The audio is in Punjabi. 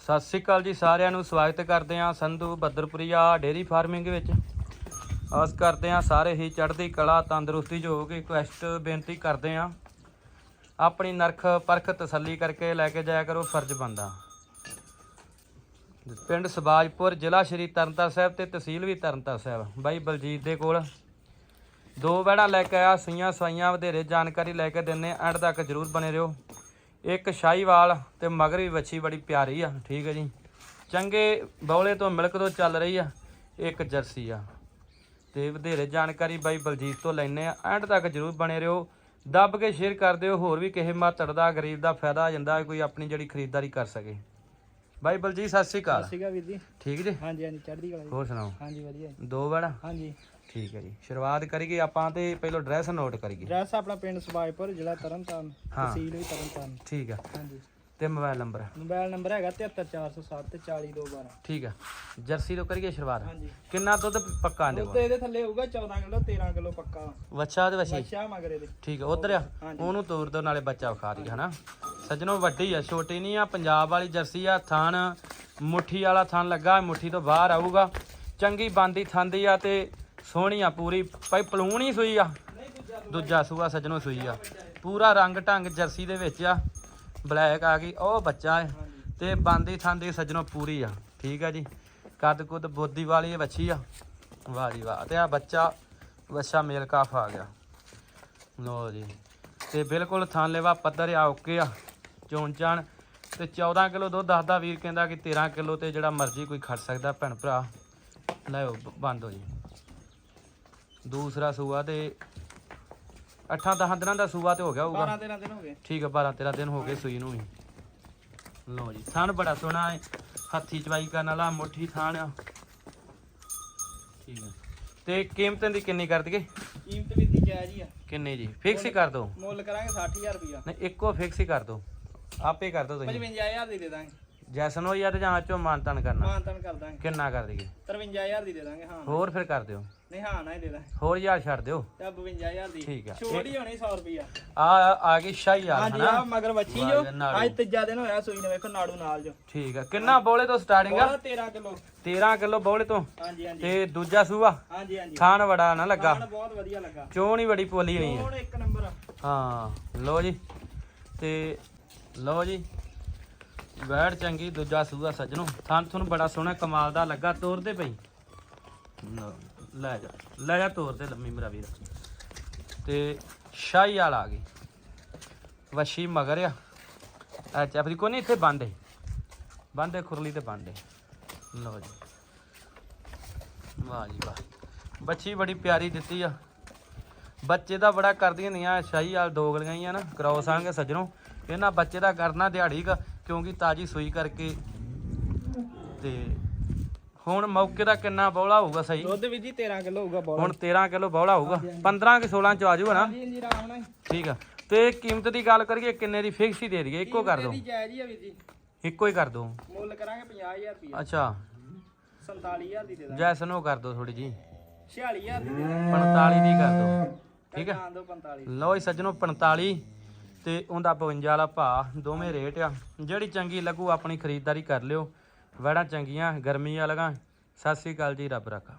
ਸਤਿ ਸ੍ਰੀ ਅਕਾਲ ਜੀ, ਸਾਰਿਆਂ ਨੂੰ ਸਵਾਗਤ ਕਰਦੇ ਹਾਂ ਸੰਧੂ ਬੱਦਰਪੁਰੀਆ ਡੇਰੀ ਫਾਰਮਿੰਗ ਵਿੱਚ। ਆਸ ਕਰਦੇ ਹਾਂ ਸਾਰੇ ਹੀ ਚੜ੍ਹਦੀ ਕਲਾ, ਤੰਦਰੁਸਤੀ 'ਚ ਰਿਕੁਐਸਟ ਬੇਨਤੀ ਕਰਦੇ ਹਾਂ। ਆਪਣੀ ਨਰਖ ਪਰਖ ਤਸੱਲੀ ਕਰਕੇ ਲੈ ਕੇ ਜਾਇਆ ਕਰੋ ਫਰਜ਼ ਬੰਦਾ ਪਿੰਡ ਸਬਾਜਪੁਰ ਜ਼ਿਲ੍ਹਾ ਸ਼੍ਰੀ ਤਰਨਤਾਰ ਸਾਹਿਬ ਤੇ ਤਹਿਸੀਲ ਵੀ ਤਰਨਤਾਰਨ ਸਾਹਿਬ। ਬਾਈ ਬਲਜੀਤ ਦੇ ਕੋਲ ਦੋ ਵੜਾ ਲੈ ਕੇ ਆਇਆ, ਸਈਆਂ ਸਵਾਈਆਂ ਵਧੇਰੇ ਜਾਣਕਾਰੀ ਲੈ ਕੇ ਦਿੰਨੇ ਐਂਡ ਤੱਕ ਜਰੂਰ ਬਣੇ ਰਹੋ। ਇੱਕ ਸ਼ਾਹੀਵਾਲ ਤੇ ਮਗਰੀ ਵੱਛੀ ਬੜੀ ਪਿਆਰੀ ਆ, ਠੀਕ ਹੈ ਜੀ। ਚੰਗੇ ਬੌਲੇ ਤੋਂ ਮਿਲਕ ਤੋਂ ਚੱਲ ਰਹੀ ਆ, ਇੱਕ ਜਰਸੀ ਆ। ਤੇ ਵਧੇਰੇ ਜਾਣਕਾਰੀ ਬਾਈ ਬਲਜੀਤ ਤੋਂ ਲੈਣੇ ਆ। ਐਂਡ ਤੱਕ ਜਰੂਰ ਬਨੇ ਰਹੋ। ਦੱਬ ਕੇ ਸ਼ੇਅਰ ਕਰ ਦਿਓ, ਹੋਰ ਵੀ ਕਿਸੇ ਮਾਤੜ ਦਾ, ਗਰੀਬ ਦਾ ਫਾਇਦਾ ਆ ਜਾਂਦਾ, ਕੋਈ ਆਪਣੀ ਜਿਹੜੀ ਖਰੀਦਦਾਰੀ ਕਰ ਸਕੇ। ਬਾਈ ਬਲਜੀਤ ਸਤਿ ਸ਼੍ਰੀ ਅਕਾਲ। ਸੀਗਾ ਵੀਰ ਜੀ। ਠੀਕ ਜੀ? ਹਾਂਜੀ ਹਾਂਜੀ ਚੜ੍ਹਦੀ ਕਲਾ ਜੀ। ਹੋਰ ਸੁਣਾਓ? ਹਾਂਜੀ ਵਧੀਆ ਜੀ। ਦੋ ਵੜਾ? ਹਾਂਜੀ। ਠੀਕ ਹੈ ਜੀ। ਸ਼ੁਰੂਆਤ ਕਰੀਏ ਆਪਾਂ ਤੇ ਪਹਿਲਾਂ ਡਰੈਸ ਨੋਟ ਕਰੀਏ। ਐਡਰੈਸ ਆਪਣਾ ਪਿੰਡ ਸਬਾਜਪੁਰ ਜ਼ਿਲ੍ਹਾ ਤਰਨਤਾਰਨ ਹਾਂ। ਤਹਿਸੀਲ ਵੀ ਤਰਨਤਾਰਨ। ਠੀਕ ਆ। ਹਾਂਜੀ। ਤੇ ਮੋਬਾਈਲ ਨੰਬਰ? ਮੋਬਾਈਲ ਨੰਬਰ ਹੈਗਾ 73407 ਤੇ 40212 ਠੀਕ ਆ। ਜਰਸੀ ਤੋਂ ਕਰੀਏ ਸ਼ੁਰੂਆਤ? ਹਾਂਜੀ। ਕਿੰਨਾ ਦੁੱਧ ਪੱਕਾ ਦੁੱਧ ਇਹਦੇ ਥੱਲੇ ਹੋਊਗਾ 14 ਕਿਲੋ 13 ਕਿਲੋ ਪੱਕਾ। ਵੱਛਾ ਤੇ ਵਛੀ? ਬੱਚਾ ਮਗਰੇ ਦੇ। ਠੀਕ ਆ ਉਧਰ ਆ। ਹਾਂਜੀ। ਉਹਨੂੰ ਤੋਰ ਦੋ ਨਾਲੇ ਬੱਚਾ ਵਿਖਾ ਦੀ ਹਨਾ? ਸੱਜਣੋ, ਵੱਡੀ ਆ, ਛੋਟੀ ਨਹੀਂ ਆ, ਪੰਜਾਬ ਵਾਲੀ ਜਰਸੀ ਆ ਥਣ ਮੁੱਠੀ ਵਾਲਾ ਥਣ ਲੱਗਾ, ਮੁੱਠੀ ਤੋਂ ਬਾਹਰ ਆਊਗਾ। ਚੰਗੀ ਬਾਂਦੀ ਥਾਂਦੀ ਆ ਤੇ ਸੋਹਣੀ ਆ ਪੂਰੀ। ਭਾਈ ਪਲੂਣ ਹੀ ਸੂਈ ਆ। ਦੂਜਾ ਸੂਆ ਸੱਜਣੋ ਸੂਈ ਆ। ਪੂਰਾ ਰੰਗ ਢੰਗ ਜਰਸੀ ਦੇ ਵਿੱਚ ਆ। ਬਲੈਕ ਆ ਗਈ, ਉਹ ਬੱਚਾ ਹੈ ਤੇ ਬਾਂਦੀ ਥਾਂਦੀ ਸੱਜਣੋ ਪੂਰੀ ਆ। ਠੀਕ ਆ ਜੀ। ਕੱਦ ਕੁੱਦ ਬੋਦੀ ਵਾਲੀ ਇਹ ਵੱਛੀ ਆ। ਵਾਹ ਜੀ ਵਾਹ। ਤੇ ਆ ਬੱਚਾ, ਵੱਛਾ ਮੇਲ ਕਾਫ ਆ ਗਿਆ। ਲੋ ਜੀ। ਤੇ ਬਿਲਕੁਲ ਥਾਂਲੇਵਾ ਪੱਧਰ ਆ, ਓਕੇ ਆ। ਚੋਣ ਚਾਣ ਤੇ 14 ਕਿਲੋ ਦੁੱਧ ਦੱਸਦਾ ਵੀਰ ਕਹਿੰਦਾ ਕਿ 13 ਕਿਲੋ ਤੇ ਜਿਹੜਾ ਮਰਜ਼ੀ ਕੋਈ ਖੜ ਸਕਦਾ ਭੈਣ ਭਰਾ। ਲੈਓ ਬੰਦ ਹੋ ਜੀ। ਦੂਸਰਾ ਸੂਆ ਤੇ 8-10 ਦਿਨਾਂ ਦਾ ਸੂਆ ਤੇ ਹੋ ਗਿਆ ਹੋਊਗਾ। 12 13 ਦਿਨ ਹੋ ਗਏ। ਠੀਕ ਆ 12-13 ਦਿਨ ਹੋ ਗਏ ਸੂਈ ਨੂੰ ਵੀ। ਲੋ ਜੀ ਥਣ ਬੜਾ ਸੋਹਣਾ ਹੈ। ਹੱਥੀ ਚਵਾਈ ਕਰਨ ਵਾਲਾ ਮੁੱਠੀ ਥਣ ਆ। ਠੀਕ ਆ। ਤੇ ਕੀਮਤਾਂ ਦੀ ਕਿੰਨੀ ਕਰ ਦਈਏ? ਕੀਮਤ ਵੀ ਦੀ ਜਾਇਜ਼ ਹੀ ਆ। ਕਿੰਨੀ ਜੀ? ਫਿਕਸ ਹੀ ਕਰ ਦਿਓ ਮੁੱਲ ਕਰਾਂਗੇ 60000 ਰੁਪਿਆ ਨਹੀਂ ਇੱਕੋ ਫਿਕਸ ਹੀ ਕਰ ਦੋ। ਆਪੇ ਕਰ ਦੋ ਤੁਸੀਂ। 55000 ਦੀ ਦੇ ਦਾਂਗੇ। ਜੈਸਨ ਹੋਈ ਆ ਤੇ ਜਾਂ ਚੋਂ ਮਾਨਤਨ ਕਰਨਾ। ਮਾਨਤਨ ਕਰ ਦਾਂਗੇ। ਕਿੰਨਾ ਕਰ ਦਈਏ? 53000 ਦੀ ਦੇ ਦਾਂਗੇ ਹਾਂ। ਹੋਰ ਫਿਰ ਕਰ ਦਿਓ। ਨਹੀਂ ਹਾਂ ਨਾ ਹੀ ਦੇ ਦਾਂਗੇ। ਹੋਰ ਯਾਰ ਛੱਡ ਦਿਓ। ਤੇ 52000 ਦੀ। ਠੀਕ ਆ। ਛੋਟੀ ਹੋਣੀ 100 ਰੁਪਿਆ ਆ ਆ ਗਈ ਸ਼ਾਹੀ ਯਾਰ ਹਾਂਜੀ ਹਨਾ? ਆ ਮਗਰ ਬੱਚੀ ਵਾਹ ਜੋ ਜੀ, ਨਾੜੂ। ਅੱਜ ਤੀਜਾ ਦਿਨ ਹੋਇਆ ਸੂਈ ਨੇ ਵੇਖੋ ਨਾੜੂ ਨਾਲ ਜੋ। ਠੀਕ ਆ। ਕਿੰਨਾ ਬੋਲੇ ਤੋਂ ਸਟਾਰਟਿੰਗ ਆ? ਉਹ 13 ਕਿਲੋ। 13 ਕਿਲੋ ਬੋਲੇ ਤੋਂ। ਹਾਂਜੀ ਹਾਂਜੀ। ਤੇ ਦੂਜਾ ਸੂਆ? ਹਾਂਜੀ ਹਾਂਜੀ। ਥਾਣ ਬੜਾ ਨਾ ਲੱਗਾ। ਖਾਣ ਬਹੁਤ ਵਧੀਆ ਲੱਗਾ। ਚੋਣ ਹੀ ਬੜੀ ਪੋਲੀ ਹੋਈ ਆ ਹੁਣ ਇੱਕ ਨੰਬਰ। ਹਾਂ ਲੋ ਜੀ। ਤੇ ਲਓ ਜੀ ਵੈੜ ਚੰਗੀ ਦੂਜਾ ਸੂਆ ਸੱਜਣੋ। ਥਣ ਤੁਹਾਨੂੰ ਬੜਾ ਸੋਹਣਾ ਕਮਾਲ ਦਾ ਲੱਗਾ ਤੋਰਦੇ ਪਈ। ਲਓ, ਲੈ ਜਾ ਲੈ ਜਾ ਤੋਰਦੇ ਲੰਮੀ ਮੇਰਾ ਵੀਰ। ਤੇ ਸ਼ਾਹੀ ਵਾਲਾ ਆ ਗਈ। ਵਸ਼ੀ ਮਗਰ ਆ। ਅੱਛਾ ਆਪਣੀ ਕੋਈ ਨਹੀਂ ਇੱਥੇ ਬੰਦੇ ਬੰਦੇ ਖੁਰਲੀ ਤੇ ਬੰਦੇ ਲਓ ਜੀ। ਵਾਹ ਜੀ ਵਾਹ। ਬੱਚੀ ਬੜੀ ਪਿਆਰੀ ਦਿੱਤੀ ਆ। ਬੱਚੇ ਦਾ ਬੜਾ ਕਰਦੀਆਂ ਹੁੰਦੀਆਂ ਸ਼ਾਹੀ ਵਾਲ ਦੋ ਗਲੀਆਂ ਨਾ। ਕ੍ਰੋਸ ਆਂਗੇ ਸੱਜਣੋ। ਇਹਨਾਂ ਬੱਚੇ ਦਾ ਕਰਨਾ ਦਿਹਾੜੀ ਗਾ ਕਿਉਂਕਿ ਤਾਜੀ ਸੂਈ ਕਰਕੇ। ਤੇ ਹੁਣ ਮੌਕੇ ਦਾ ਕਿੰਨਾ ਬੌਲਾ ਹੋਊਗਾ ਸਹੀ? ਦੁੱਧ ਵੀ ਜੀ 13 ਕਿਲੋ ਹੋਊਗਾ ਬੋਲ। ਹੁਣ 13 ਕਿਲੋ ਬੌਲਾ ਹੋਊਗਾ। 15 ਕਿ 16 ਚ ਆਜੂਗਾ ਨਾ? ਨਾਲ। ਠੀਕ ਆ। ਤੇ ਕੀਮਤ ਦੀ ਗੱਲ ਕਰੀਏ ਕਿੰਨੇ ਦੀ ਫਿਕਸ ਹੀ ਦੇ ਦਈਏ? ਇੱਕੋ ਕਰ ਦੀ। ਜਾਇਜ਼ ਹੀ ਆ ਵੀਰ ਜੀ। ਇੱਕੋ ਹੀ ਕਰ ਦਿਓ ਮੁੱਲ ਕਰਾਂਗੇ 50000 ਰੁਪਿਆ ਅੱਛਾ। 47000 ਦੀ ਦੇ ਦਾਂਗੇ। ਜੈਸਨ ਉਹ ਕਰ ਦਿਓ ਥੋੜੀ ਜੀ 46000 ਦੀ ਦੇ 45 ਦੀ ਕਰ ਦਿਓ ਠੀਕ ਆ। ਹਾਂ ਦੋ 45 ਲਓ ਜੀ ਸੱਜਣੋ 45 ਤੇ ਉਹਦਾ 52 ਵਾਲਾ ਭਾ ਦੋਵੇਂ ਰੇਟ ਆ। ਜਿਹੜੀ ਚੰਗੀ ਲੱਗੂ ਆਪਣੀ ਖਰੀਦਦਾਰੀ ਕਰ ਲਿਓ। ਵੜਾ ਚੰਗੀਆਂ ਗਰਮੀ ਵਾਲੀਆਂ ਸਤਿ ਸ੍ਰੀ ਅਕਾਲ ਜੀ ਰੱਬ ਰੱਖਾ।